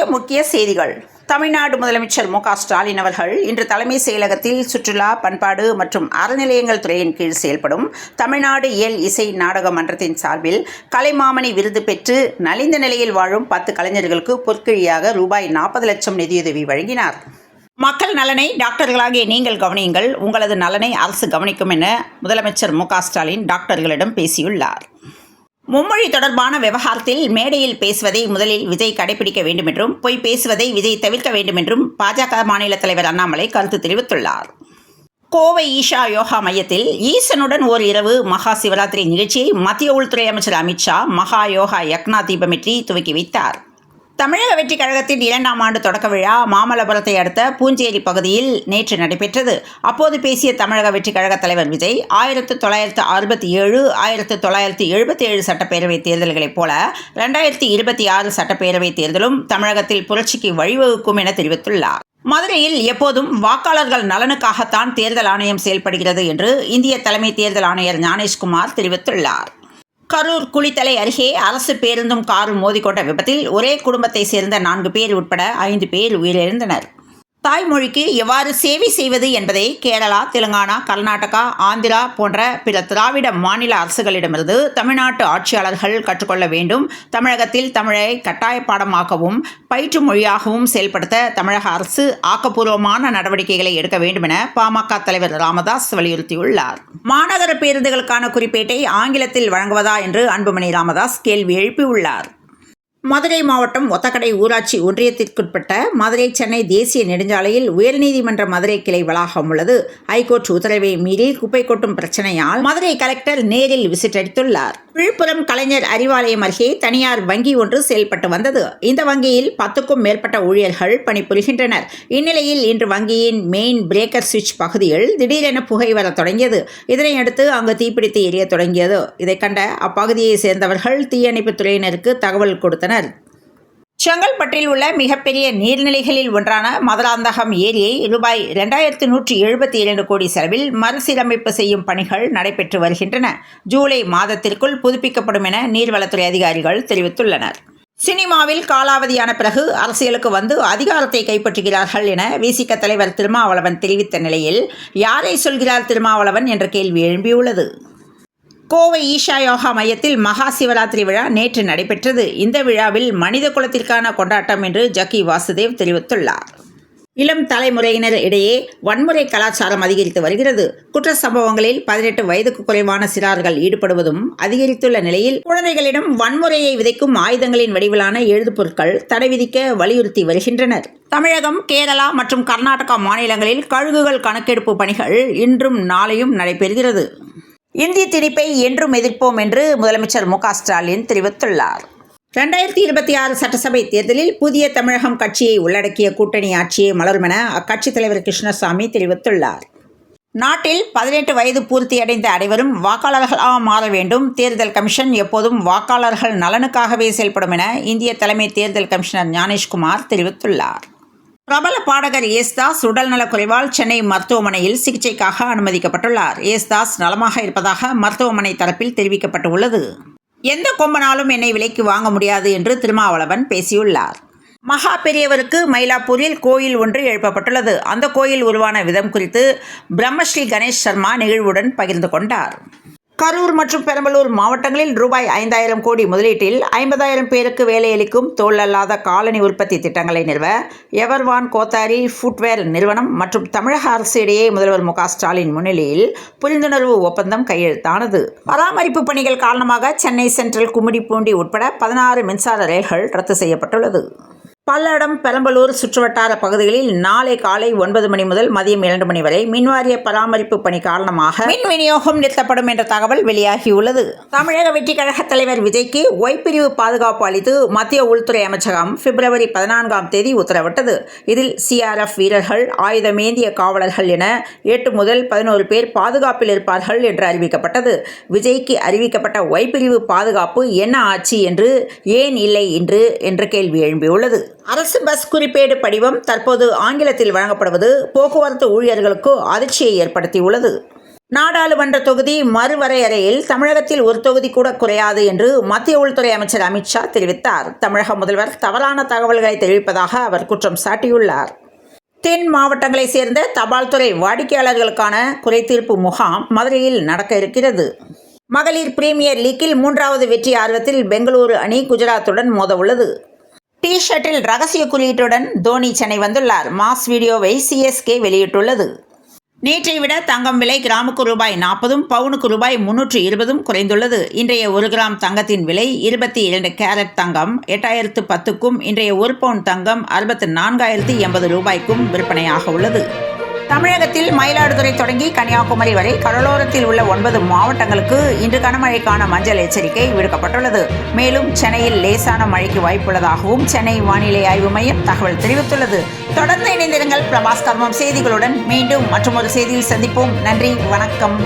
இன்றைய முக்கிய செய்திகள். தமிழ்நாடு முதலமைச்சர் மு ஸ்டாலின் அவர்கள் இன்று தலைமை செயலகத்தில் சுற்றுலா பண்பாடு மற்றும் அறநிலையங்கள் துறையின் கீழ் செயல்படும் தமிழ்நாடு இயல் இசை நாடக மன்றத்தின் சார்பில் கலைமாமணி விருது பெற்று நலிந்த நிலையில் வாழும் பத்து கலைஞர்களுக்கு பொற்கிழியாக ரூபாய் நாற்பது லட்சம் நிதியுதவி வழங்கினார். மக்கள் நலனை டாக்டர்களாகிய நீங்கள் கவனியுங்கள். உங்களது நலனை அரசு கவனிக்கும் என முதலமைச்சர் மு ஸ்டாலின் டாக்டர்களிடம் பேசியுள்ளார். மும்மொழி தொடர்பான விவகாரத்தில் மேடையில் பேசுவதை முதலில் விஜய் கடைபிடிக்க வேண்டும் என்றும் பொய் பேசுவதை விஜய் தவிர்க்க வேண்டும் என்றும் பாஜக மாநில தலைவர் அண்ணாமலை கருத்து தெரிவித்துள்ளார். கோவை ஈஷா யோகா மையத்தில் ஈசனுடன் ஓர் இரவு மகா சிவராத்திரி நிகழ்ச்சியை மத்திய உள்துறை அமைச்சர் அமித்ஷா மகா யோகா யக்னா தீபமிற்றி துவக்கி வைத்தார். தமிழக வெற்றி கழகத்தின் இரண்டாம் ஆண்டு தொடக்க விழா மாமல்லபுரத்தை அடுத்த பூஞ்சேரி பகுதியில் நேற்று நடைபெற்றது. அப்போது பேசிய தமிழக வெற்றி கழக தலைவர் விஜய் ஆயிரத்து தொள்ளாயிரத்து அறுபத்தி ஏழு ஆயிரத்து தொள்ளாயிரத்து எழுபத்தி ஏழு சட்டப்பேரவைத் தேர்தல்களைப் போல ரெண்டாயிரத்தி இருபத்தி ஆறு சட்டப்பேரவைத் தேர்தலும் தமிழகத்தில் புரட்சிக்கு வழிவகுக்கும் என தெரிவித்துள்ளார். மதுரையில் எப்போதும் வாக்காளர்கள் நலனுக்காகத்தான் தேர்தல் ஆணையம் செயல்படுகிறது என்று இந்திய தலைமை தேர்தல் ஆணையர் ஞானேஷ்குமார் தெரிவித்துள்ளார். கரூர் குளித்தலை அருகே அரசு பேருந்தும் காரும் மோதிக்கொண்ட விபத்தில் ஒரே குடும்பத்தை சேர்ந்த நான்கு பேர் உட்பட ஐந்து பேர் உயிரிழந்தனர். தாய்மொழிக்கு எவ்வாறு சேவை செய்வது என்பதை கேரளா தெலுங்கானா கர்நாடகா ஆந்திரா போன்ற பிற திராவிட மாநில அரசுகளிடமிருந்து தமிழ்நாட்டு ஆட்சியாளர்கள் கற்றுக்கொள்ள வேண்டும். தமிழகத்தில் தமிழை கட்டாய பாடமாகவும் பயிற்று மொழியாகவும் செயல்படுத்த தமிழக அரசு ஆக்கப்பூர்வமான நடவடிக்கைகளை எடுக்க வேண்டும் என பாமக தலைவர் ராமதாஸ் வலியுறுத்தியுள்ளார். மாநகர பேருந்துகளுக்கான குறிப்பேட்டை ஆங்கிலத்தில் வழங்குவதா என்று அன்புமணி ராமதாஸ் கேள்வி எழுப்பியுள்ளார். மதுரை மாவட்டம் ஒத்தக்கடை ஊராட்சி ஒன்றியத்திற்குட்பட்ட மதுரை சென்னை தேசிய நெடுஞ்சாலையில் உயர்நீதிமன்ற மதுரை கிளை வளாகம் உள்ளது. ஐகோர்ட் உத்தரவை மீறி குப்பை கொட்டும் பிரச்சனையால் மதுரை கலெக்டர் நேரில் விசிட் அடித்துள்ளார். விழுப்புரம் கலைஞர் அறிவாலயம் அருகே தனியார் வங்கி ஒன்று செயல்பட்டு வந்தது. இந்த வங்கியில் பத்துக்கும் மேற்பட்ட ஊழியர்கள் பணிபுரிகின்றனர். இந்நிலையில் இன்று வங்கியின் மெயின் பிரேக்கர் சுவிட்ச் பகுதியில் திடீரென புகை வரத் தொடங்கியது. இதனையடுத்து அங்கு தீப்பிடித்து எரிய தொடங்கியது. இதைக் கண்ட அப்பகுதியை சேர்ந்தவர்கள் தீயணைப்புத் துறையினருக்கு தகவல் கொடுத்தனர். செங்கல்பட்டில் உள்ள மிகப்பெரிய நீர்நிலைகளில் ஒன்றான மதுராந்தகம் ஏரியை ரூபாய் ரெண்டாயிரத்து நூற்றி எழுபத்தி இரண்டு கோடி செலவில் மறுசீரமைப்பு செய்யும் பணிகள் நடைபெற்று வருகின்றன. ஜூலை மாதத்திற்குள் புதுப்பிக்கப்படும் என நீர்வளத்துறை அதிகாரிகள் தெரிவித்துள்ளனர். சினிமாவில் காலாவதியான பிறகு அரசியலுக்கு வந்து அதிகாரத்தை கைப்பற்றுகிறார்கள் என விசிக தலைவர் திருமாவளவன் தெரிவித்த நிலையில் யாரை சொல்கிறார் திருமாவளவன் என்ற கேள்வி எழும்பியுள்ளது. கோவை ஈஷா யோகா மையத்தில் மகா சிவராத்திரி விழா நேற்று நடைபெற்றது. இந்த விழாவில் மனித குலத்திற்கான கொண்டாட்டம் என்று ஜக்கி வாசுதேவ் தெரிவித்துள்ளார். இளம் தலைமுறையினர் இடையே வன்முறை கலாச்சாரம் அதிகரித்து வருகிறது. குற்ற சம்பவங்களில் பதினெட்டு வயதுக்கு குறைவான சிறார்கள் ஈடுபடுவதும் அதிகரித்துள்ள நிலையில் குழந்தைகளிடம் வன்முறையை விதைக்கும் ஆயுதங்களின் வடிவிலான எழுதுப்பொருட்கள் தடை விதிக்க வலியுறுத்தி வருகின்றனர். தமிழகம் கேரளா மற்றும் கர்நாடகா மாநிலங்களில் கழுகுகள் கணக்கெடுப்பு பணிகள் இன்றும் நாளையும் நடைபெறுகிறது. இந்திய திணிப்பை என்றும் எதிர்ப்போம் என்று முதலமைச்சர் மு ஸ்டாலின் தெரிவித்துள்ளார். ரெண்டாயிரத்தி இருபத்தி ஆறு சட்டசபை தேர்தலில் புதிய தமிழகம் கட்சியை உள்ளடக்கிய கூட்டணி ஆட்சியை மலரும் என அக்கட்சித் தலைவர் கிருஷ்ணசாமி தெரிவித்துள்ளார். நாட்டில் பதினெட்டு வயது பூர்த்தியடைந்த அனைவரும் வாக்காளர்களாக மாற வேண்டும். தேர்தல் கமிஷன் எப்போதும் வாக்காளர்கள் நலனுக்காகவே செயல்படும் என இந்திய தலைமை தேர்தல் கமிஷனர் ஞானேஷ்குமார் தெரிவித்துள்ளார். பிரபல பாடகர் ஏஸ்தாஸ் உடல்நலக் குறைவால் சென்னை மருத்துவமனையில் சிகிச்சைக்காக அனுமதிக்கப்பட்டுள்ளார். ஏஸ்தாஸ் நலமாக இருப்பதாக மருத்துவமனை தரப்பில் தெரிவிக்கப்பட்டுள்ளது. எந்த கொம்பனாலும் என்னை விலைக்கு வாங்க முடியாது என்று திருமாவளவன் பேசியுள்ளார். மகா பெரியவருக்கு மயிலாப்பூரில் கோயில் ஒன்று எழுப்பப்பட்டுள்ளது. அந்த கோயில் உருவான விதம் குறித்து பிரம்மஸ்ரீ கணேஷ் சர்மா நிகழ்வுடன் பகிர்ந்து கொண்டார். கரூர் மற்றும் பெரம்பலூர் மாவட்டங்களில் ரூபாய் ஐந்தாயிரம் கோடி முதலீட்டில் ஐம்பதாயிரம் பேருக்கு வேலையளிக்கும் தோல் அல்லாத காலனி உற்பத்தி திட்டங்களை நிறுவ எவர்வான் கோத்தாரி ஃபுட்வேர் நிறுவனம் மற்றும் தமிழக அரசு இடையே முதல்வர் மு ஸ்டாலின் முன்னிலையில் புரிந்துணர்வு ஒப்பந்தம் கையெழுத்தானது. பராமரிப்பு பணிகள் காரணமாக சென்னை சென்ட்ரல் கும்மிடிப்பூண்டி உட்பட பதினாறு மின்சார ரயில்கள் ரத்து செய்யப்பட்டுள்ளது. பல்லடம் பெரம்பலூர் சுற்றுவட்டார பகுதிகளில் நாளை காலை ஒன்பது மணி முதல் மதியம் இரண்டு மணி வரை மின்வாரிய பராமரிப்பு பணி காரணமாக மின் விநியோகம் நிறுத்தப்படும் என்ற தகவல் வெளியாகியுள்ளது. தமிழக வெற்றி கழக தலைவர் விஜய்க்கு ஒய்பிரிவு பாதுகாப்பு அளித்து மத்திய உள்துறை அமைச்சகம் பிப்ரவரி பதினான்காம் தேதி உத்தரவிட்டது. இதில் சிஆர்எஃப் வீரர்கள் ஆயுதமேந்திய காவலர்கள் என எட்டு முதல் பதினோரு பேர் பாதுகாப்பில் இருப்பார்கள் என்று அறிவிக்கப்பட்டது. விஜய்க்கு அறிவிக்கப்பட்ட ஒய்பிரிவு பாதுகாப்பு என்ன ஆச்சு என்று ஏன் இல்லை என்று என்ற கேள்வி எழும்பியுள்ளது. அரசு பஸ் குறிப்பேடு படிவம் தற்போது ஆங்கிலத்தில் வழங்கப்படுவது போக்குவரத்து ஊழியர்களுக்கு அதிர்ச்சியை ஏற்படுத்தியுள்ளது. நாடாளுமன்ற தொகுதி மறுவரையறையில் தமிழகத்தில் ஒரு தொகுதி கூட குறையாது என்று மத்திய உள்துறை அமைச்சர் அமித்ஷா தெரிவித்தார். தமிழக முதல்வர் தவறான தகவல்களை தெரிவிப்பதாக அவர் குற்றம் சாட்டியுள்ளார். தென் மாவட்டங்களைச் சேர்ந்த தபால் துறை வாடிக்கையாளர்களுக்கான குறைதீர்ப்பு முகாம் மதுரையில் நடக்க இருக்கிறது. மகளிர் பிரீமியர் லீக்கில் மூன்றாவது வெற்றி ஆர்வத்தில் பெங்களூரு அணி குஜராத்துடன் மோதவுள்ளது. டி ஷர்ட்டில் ரகசிய குறியீட்டுடன் தோனி சென்னை வந்துள்ளார். மாஸ் வீடியோவை சிஎஸ்கே வெளியிட்டுள்ளது. நேற்றை விட தங்கம் விலை கிராமுக்கு ரூபாய் நாற்பதும் பவுனுக்கு ரூபாய் முன்னூற்று இருபதும் குறைந்துள்ளது. இன்றைய ஒரு கிராம் தங்கத்தின் விலை இருபத்தி இரண்டு கேரட் தங்கம் எட்டாயிரத்து பத்துக்கும் இன்றைய ஒரு பவுன் தங்கம் அறுபத்து நான்காயிரத்து எண்பது ரூபாய்க்கும் விற்பனையாக உள்ளது. தமிழகத்தில் மயிலாடுதுறை தொடங்கி கன்னியாகுமரி வரை கடலோரத்தில் உள்ள ஒன்பது மாவட்டங்களுக்கு இன்று கனமழைக்கான மஞ்சள் எச்சரிக்கை விடுக்கப்பட்டுள்ளது. மேலும் சென்னையில் லேசான மழைக்கு வாய்ப்புள்ளதாகவும் சென்னை வானிலை ஆய்வு மையம் தகவல் தெரிவித்துள்ளது. தொடர்ந்து இணைந்திருங்கள் பிரபாஸ் கர்மம் செய்திகளுடன் மீண்டும் மற்றொரு செய்தியில் சந்திப்போம். நன்றி வணக்கம்.